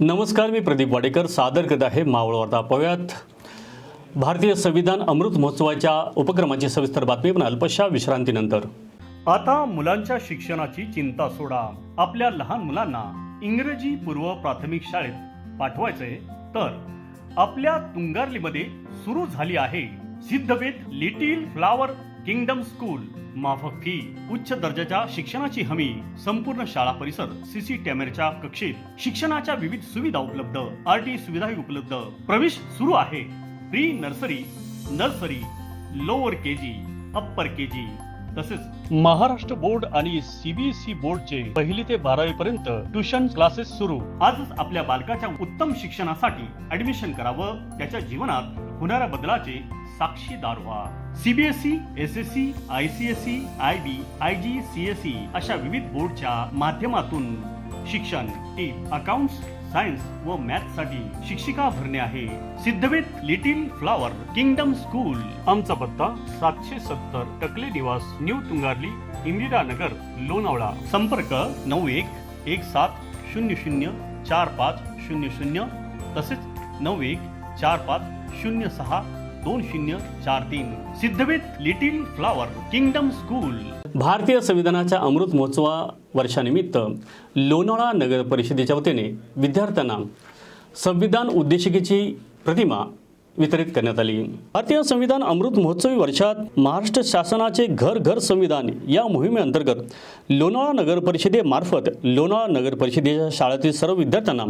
नमस्कार मी प्रदीप वाडेकर. सादर करत आहे मावळ वार्ता पाहूयात भारतीय संविधान अमृत महोत्सवाच्या उपक्रमाची सविस्तर बातमी पण अल्पशा विश्रांतीनंतर. आता मुलांच्या शिक्षणाची चिंता सोडा. आपल्या लहान मुलांना इंग्रजी पूर्व प्राथमिक शाळेत पाठवायचे तर आपल्या तुंगारलीमध्ये सुरू झाली आहे Siddhved little flower kingdom school. माफक फी उच्च दर्जाच्या शिक्षणाची हमी संपूर्ण शाळा परिसर सीसी कॅमेऱ्याच्या कक्षेत शिक्षणाच्या विविध सुविधा उपलब्ध आर टी सुविधाही उपलब्ध. प्रवेश सुरू आहे. Pre nursery nursery lower K G upper K G तसेच महाराष्ट्र बोर्ड आणि सीबीएसई बोर्डचे पहिली ते बारावी पर्यंत ट्युशन क्लासेस सुरू. आजच आपल्या बालकाच्या उत्तम शिक्षणासाठी ऍडमिशन करावं त्याच्या जीवनात होणाऱ्या बदलाचे साक्षीदार व्हा CBSE S S C I C S C I B I G C S C अशा विविध बोर्डच्या माध्यमातून शिक्षण टीप अकाउंट्स सायन्स व मॅथसाठी शिक्षिका भरणे आहे. Siddhved little flower kingdom school. आमचा पत्ता सातशे सत्तर टकले निवास न्यू तुंगारली इंदिरा नगर लोणावळा. संपर्क नऊ एक एक सात शून्य शून्य चार पाच शून्य शून्य तसेच नऊ एक चार पाच शून्य सहा दोन शून्य चार तीन. Siddhved little flower kingdom school. भारतीय संविधानाच्या अमृत महोत्सवा वर्षानिमित्त लोणावळा नगर परिषदेच्या वतीने विद्यार्थ्यांना संविधान उद्देशिकेची प्रतिमा वितरित करण्यात आली. भारतीय संविधान अमृत महोत्सवी वर्षात महाराष्ट्र शासनाचे घर घर संविधान या मोहिमेअंतर्गत लोणावळा नगर परिषदेमार्फत लोणावळा नगर परिषदेच्या शाळेतील सर्व विद्यार्थ्यांना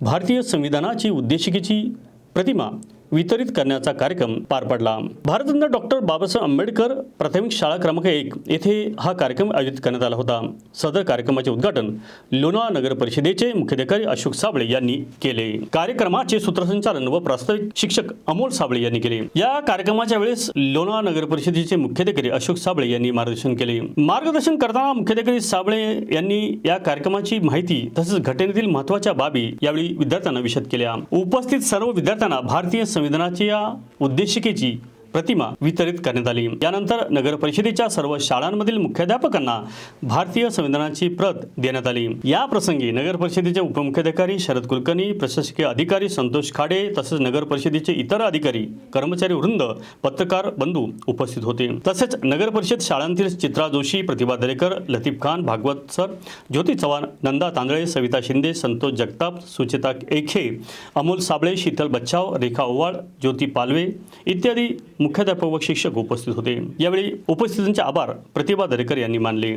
भारतीय संविधानाची उद्देशिकेची प्रतिमा वितरित करण्याचा कार्यक्रम पार पडला. भारतरत्न डॉक्टर बाबासाहेब आंबेडकर प्राथमिक शाळा क्रमांक एक येथे हा कार्यक्रम आयोजित करण्यात आला होता. सदर कार्यक्रमाचे उद्घाटन लोणावळा नगर परिषदेचे मुख्याधिकारी अशोक साबळे यांनी केले. कार्यक्रमाचे सूत्रसंचालन व प्रास्ताविक शिक्षक अमोल साबळे यांनी केले. या कार्यक्रमाच्या वेळेस लोणावळा नगर परिषदेचे मुख्याधिकारी अशोक साबळे यांनी मार्गदर्शन केले. मार्गदर्शन करताना मुख्याधिकारी साबळे यांनी या कार्यक्रमाची माहिती तसेच घटनेतील महत्त्वाच्या बाबी यावेळी विद्यार्थ्यांना विशद केल्या. उपस्थित सर्व विद्यार्थ्यांना भारतीय संविधानाच्या उद्देशिकेची प्रतिमा वितरित करण्यात आली. यानंतर नगर परिषदेच्या सर्व शाळांमधील मुख्याध्यापकांना भारतीय संविधानाची प्रत देण्यात आली. या प्रसंगी नगर परिषदेचे उपमुख्याधिकारी शरद कुलकर्णी प्रशासकीय अधिकारी संतोष खाडे तसेच नगर परिषदेचे इतर अधिकारी कर्मचारी वृंद पत्रकार बंधू उपस्थित होते. तसेच नगर परिषद शाळांतील चित्रा जोशी प्रतिभा दरेकर लतीफ खान भागवत सर ज्योती चव्हाण नंदा तांदळे सविता शिंदे संतोष जगताप सुचिता एखे अमोल साबळे शीतल बच्छाव रेखा ओवाळ ज्योती पालवे इत्यादी मुख्याध्यापक व शिक्षक उपस्थित होते. यावेळी उपस्थितांचे आभार प्रतिभा दरेकर यांनी मानले.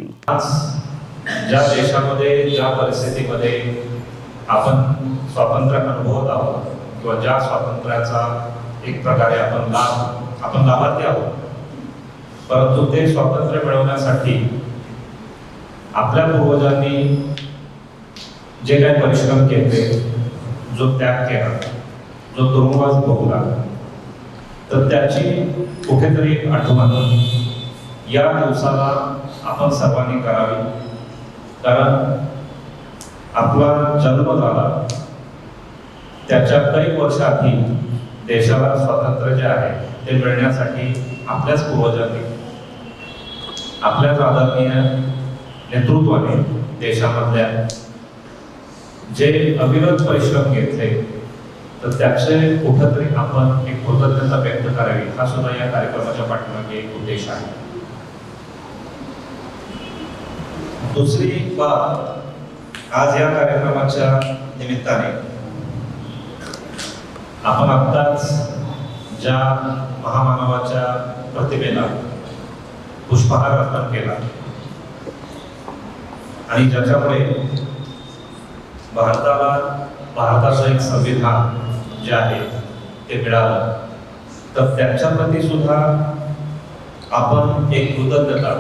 ज्या देशामध्ये ज्या परिस्थितीमध्ये आपण स्वातंत्र्य अनुभवत आहोत किंवा ज्या स्वातंत्र्याचा एक प्रकारे आपण लाभ आपण लाभार्थी आहोत परंतु ते स्वातंत्र्य मिळवण्यासाठी आपल्या पूर्वजांनी जे काही परिश्रम केले जो त्याग केला जो तुरुंगवास भोगला तर त्याची कुठेतरी आठवण या दिवसाला आपण सर्वांनी करावी. कारण आपला जन्म झाला. त्याच्या कैक वर्ष आधी देशाला स्वातंत्र्य जे आहे ते मिळण्यासाठी आपल्याच पूर्वजांनी आपल्याच आदरणीय नेतृत्वाने देशामधल्या जे अविरत परिश्रम घेतले तर त्याचे कुठंतरी आपण एक कृतज्ञता व्यक्त करावी. हा सुद्धा या कार्यक्रमाच्या पाठीमागे एक उद्देश आहे. दुसरी बाब आज या कार्यक्रमाच्या निमित्ताने. आपण आत्ताच ज्या महामानवाच्या प्रतिमेला पुष्पहार अर्पण केला आणि ज्याच्यामुळे भारताला भारताचं एक संविधान जे आहे ते मिळालं. तर त्यांच्याप्रती सुद्धा आपण एक कृतज्ञता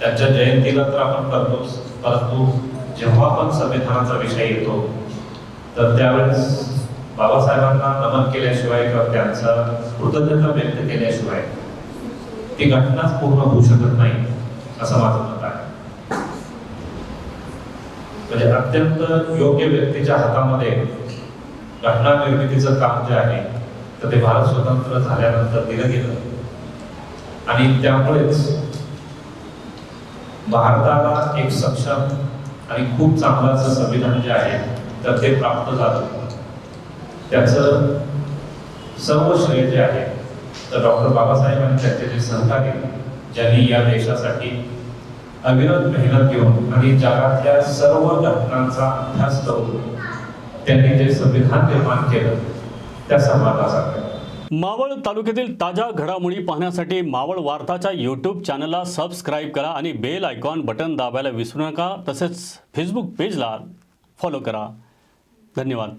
त्यांच्या जयंतीला तर आपण करतोच परंतु जेव्हा पण संविधानाचा विषय येतो तर त्यावेळेस बाबासाहेबांना नमन केल्याशिवाय किंवा त्यांचा कृतज्ञता व्यक्त केल्याशिवाय ती घटनाच पूर्ण होऊ शकत नाही असं माझं मत आहे. म्हणजे अत्यंत योग्य व्यक्तीच्या हातामध्ये घटना निर्मितीचं काम जे आहे तर ते भारत स्वतंत्र झाल्यानंतर दिलं गेलं. आणि त्यामुळेच भारताला एक सक्षम आणि खूप चांगलं असं संविधान जे आहे तर ते प्राप्त झालं. त्याचं सर्व श्रेय जे आहे तर डॉक्टर बाबासाहेब आणि त्यांचे जे सहकारी ज्यांनी या देशासाठी अविरत मेहनत घेऊन आणि जगातल्या सर्व घटनांचा अभ्यास करून त्यांनी जे संविधान निर्माण केलं त्या समाजासाठी. मावळ तालुक्यातील ताज्या घडामोडी पाहण्यासाठी मावळ वार्ताच्या यूट्यूब चॅनलला सबस्क्राईब करा आणि बेल आयकॉन बटन दाबायला विसरू नका. तसेच फेसबुक पेजला फॉलो करा. धन्यवाद.